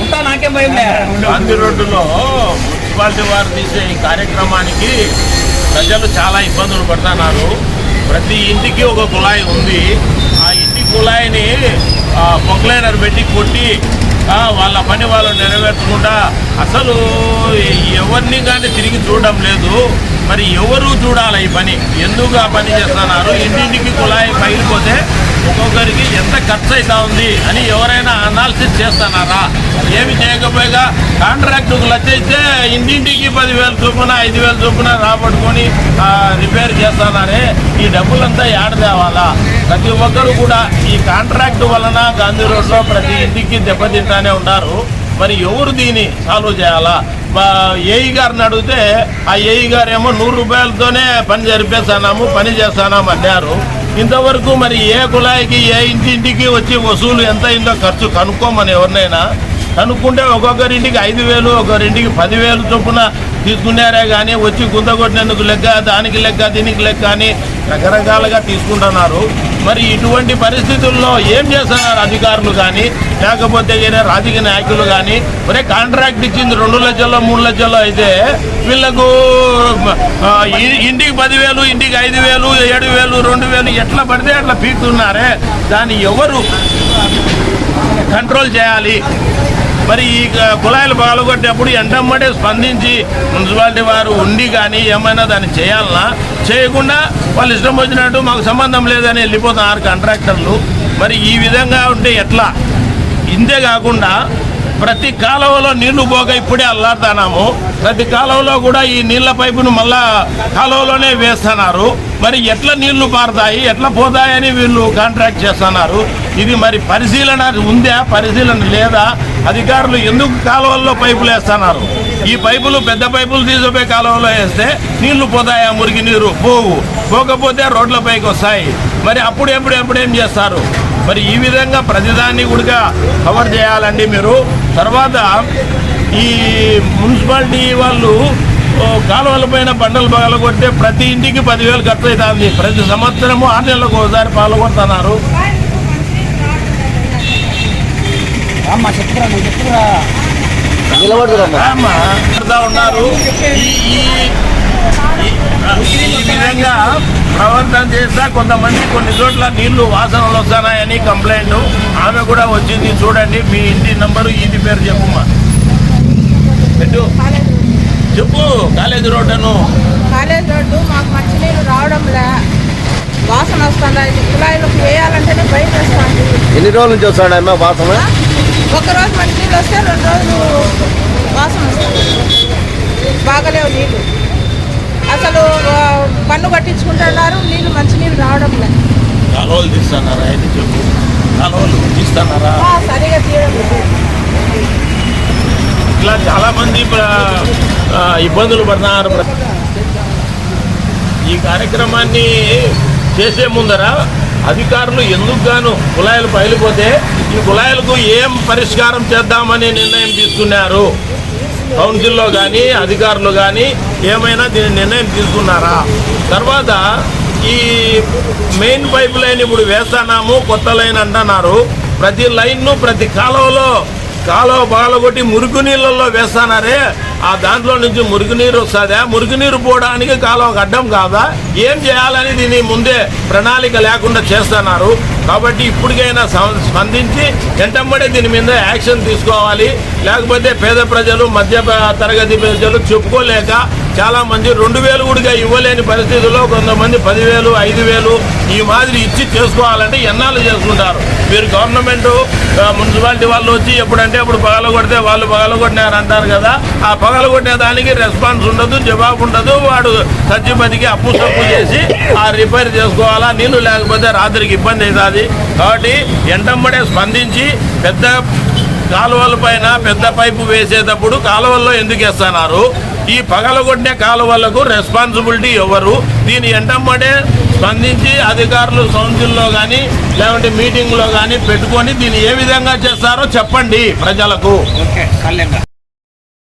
ఉంటా నాకేం భయం గాంధీ రోడ్డులో మున్సిపాలిటీ వారు తీసే ఈ కార్యక్రమానికి ప్రజలు చాలా ఇబ్బందులు పడుతున్నారు. ప్రతి ఇంటికి ఒక కుళాయి ఉంది. ఆ ఇంటి కుళాయిని పొక్లైనర్ పెట్టి కొట్టి వాళ్ళ పని వాళ్ళు నెరవేర్చకుండా అసలు ఎవరిని కానీ తిరిగి చూడడం లేదు. మరి ఎవరు చూడాలి ఈ పని? ఎందుకు ఆ పని చేస్తున్నారు? ఇంటింటికి కుళాయి పగిలిపోతే ఒక్కొక్కరికి ఎంత ఖర్చు అవుతా ఉంది అని ఎవరైనా అనాలిసిస్ చేస్తున్నారా ఏమి చేయకపోయిగా కాంట్రాక్టుకు లచ్చైతే ఇంటింటికి పదివేల చొప్పున ఐదు వేల చొప్పున రాబట్టుకొని రిపేర్ చేస్తున్నారే ఈ డబ్బులంతా ఏడ తేవాలా? ప్రతి ఒక్కరు కూడా ఈ కాంట్రాక్ట్ వలన గాంధీ రోడ్లో ప్రతి ఇంటికి దెబ్బతింటానే ఉన్నారు మరి ఎవరు దీన్ని సాల్వ్ చేయాలా? ఏఈ గారిని అడిగితే ఆ ఏఈ గారు ఏమో నూరు రూపాయలతోనే పని జరిపేస్తానాము పని చేస్తానాము అన్నారు. ఇంతవరకు మరి ఏ కుళాయికి ఏ ఇంటింటికి వచ్చి వసూలు ఎంత అయిందో ఖర్చు కనుక్కోమని ఎవరినైనా కనుక్కుంటే ఒక్కొక్కరింటికి ఐదు వేలు ఒకరింటికి పదివేలు చొప్పున తీసుకున్నారే కానీ వచ్చి గుంత కొట్టినందుకు లెక్క దానికి లెక్క దీనికి లెక్క అని రకరకాలుగా తీసుకుంటున్నారు. మరి ఇటువంటి పరిస్థితుల్లో ఏం చేస్తున్నారు అధికారులు కానీ లేకపోతే ఏదైనా రాజకీయ నాయకులు కానీ ఒరే కాంట్రాక్ట్ ఇచ్చింది రెండు లక్షల్లో మూడు లక్షల్లో అయితే వీళ్ళకు ఇంటికి పదివేలు ఇంటికి ఐదు వేలు ఏడు వేలు రెండు వేలు ఎట్లా పడితే అట్లా పీకుతున్నారే? దాన్ని ఎవరు కంట్రోల్ చేయాలి? మరి ఈ కుళాయిలు పాల్గొట్టేప్పుడు ఎంటమ్మడే స్పందించి మున్సిపాలిటీ వారు ఉండి కానీ ఏమైనా దాన్ని చేయాలన్నా చేయకుండా వాళ్ళు ఇష్టం వచ్చినట్టు మాకు సంబంధం లేదని వెళ్ళిపోతున్నారు కాంట్రాక్టర్లు. మరి ఈ విధంగా ఉంటే ఎట్లా? ఇంతే కాకుండా ప్రతి కాలువలో నీళ్ళు పోక ఇప్పుడే అల్లాడుతున్నాము ప్రతి కాలువలో కూడా ఈ నీళ్ళ పైపును మళ్ళా కాలువలోనే వేస్తున్నారు. మరి ఎట్లా నీళ్ళు పారుతాయి ఎట్లా పోతాయని వీళ్ళు కాంట్రాక్ట్ చేస్తున్నారు. ఇది మరి పరిశీలన ఉందా పరిశీలన లేదా? అధికారులు ఎందుకు కాలువల్లో పైపులు వేస్తున్నారు? ఈ పైపులు పెద్ద పైపులు తీసుకుపోయి కాలువలో వేస్తే నీళ్ళు పోతాయా? మురికి నీరు పోవు. పోకపోతే రోడ్లపైకి వస్తాయి. మరి అప్పుడు ఎప్పుడు ఎప్పుడు ఏం చేస్తారు? మరి ఈ విధంగా ప్రతిదాన్ని కూడా కవర్ చేయాలండి మీరు. తర్వాత ఈ మున్సిపాలిటీ వాళ్ళు కాలువల పైన బండలు పగలగొట్టే కొడితే ప్రతి ఇంటికి పదివేలు ఖర్చు అవుతుంది. ప్రతి సంవత్సరము ఆరు నెలలకు ఒకసారి పాల్గొడుతున్నారు అమ్మ చెప్పురా నువ్వు ఉన్నారు? ఈ విధంగా ప్రవర్తన చేస్తా కొంతమంది కొన్ని చోట్ల నీళ్ళు వాసనలు వస్తున్నాయని కంప్లైంట్ ఆమె కూడా వచ్చింది చూడండి మీ ఇంటి నంబరు ఇంటి పేరు చెప్పుమా. పెట్టు. చెప్పు కాలేజీ రోడ్డును. కాలేజ్ రోడ్డు మాకు మంచినీళ్ళు రావడంలే. వాసన వస్తుంది? కుళాయిలకు వేయాలంటేనే భయం వేస్తుంది. ఎన్ని రోజుల నుంచి వస్తాడమ్మా వాసన? ఒకరోజు మంచినీళ్ళు వస్తే రెండు రోజులు వాసన వస్తుంది. బాగలేవు నీళ్ళు. అసలు పన్ను కట్టించుకుంటున్నారు నీళ్ళు మంచినీళ్ళు రావడం లేదు. కాలువలు తీస్తున్నారా? ఇది చెప్పు? కాలువలు తీస్తున్నారా? సరిగా తీయడం ఇట్లా చాలా మంది ప్ర- ఆ, ఇబ్బందులు పడుతున్నారు ఈ కార్యక్రమాన్ని చేసే ముందర అధికారులు ఎందుకు గాను కుళాయిలు పగిలిపోతే ఈ కుళాయిలకు ఏం పరిష్కారం చేద్దామని నిర్ణయం తీసుకున్నారు? కౌన్సిల్లో కానీ అధికారులు కానీ ఏమైనా దీని నిర్ణయం తీసుకున్నారా? తర్వాత ఈ మెయిన్ పైప్ లైన్ ఇప్పుడు వేస్తున్నాము కొత్త లైన్ అంటున్నారు. ప్రతి లైన్ను ప్రతి కాలువలో కాలువ బాలగొట్టి మురుగు నీళ్ళల్లో వేస్తున్నారే. ఆ దాంట్లో నుంచి మురుగునీరు వస్తుందా? మురుగునీరు పోవడానికి కాలం అడ్డం కాదా? ఏం చేయాలని దీని ముందే ప్రణాళిక లేకుండా చేస్తున్నారు. కాబట్టి ఇప్పటికైనా స్పందించి వెంటబడే దీని మీద యాక్షన్ తీసుకోవాలి. లేకపోతే పేద ప్రజలు మధ్య తరగతి ప్రజలు చెప్పుకోలేక చాలామంది రెండు వేలు కూడా ఇవ్వలేని పరిస్థితుల్లో కొంతమంది పదివేలు ఐదు వేలు ఈ మాదిరి ఇచ్చి చేసుకోవాలంటే ఎన్నాళ్ళు చేసుకుంటారు? మీరు గవర్నమెంట్ మున్సిపాలిటీ వాళ్ళు వచ్చి ఎప్పుడంటే అప్పుడు పగలగొడితే వాళ్ళు పగలగొట్టినారు అంటారు కదా. ఆ పగలగొట్టిన దానికి రెస్పాన్స్ ఉండదు జవాబు ఉండదు. వాడు సత్యపతికి అప్పు సప్పు చేసి ఆ రిపేర్ చేసుకోవాలా నీళ్ళు లేకపోతే రాత్రికి ఇబ్బంది అవుతుంది. కాబట్టి ఎంటమ్మడే స్పందించి పెద్ద కాలువల పైన పెద్ద పైపు వేసేటప్పుడు కాలువల్లో ఎందుకు వేస్తున్నారు? ఈ పగలగొట్టిన కాలువలకు రెస్పాన్సిబిలిటీ ఎవరు? దీని ఎంటమ్మడే స్పందించి అధికారులు కౌన్సిల్లో కానీ లేకుంటే మీటింగ్లో కానీ పెట్టుకొని దీన్ని ఏ విధంగా చేస్తారో చెప్పండి ప్రజలకు. ఓకే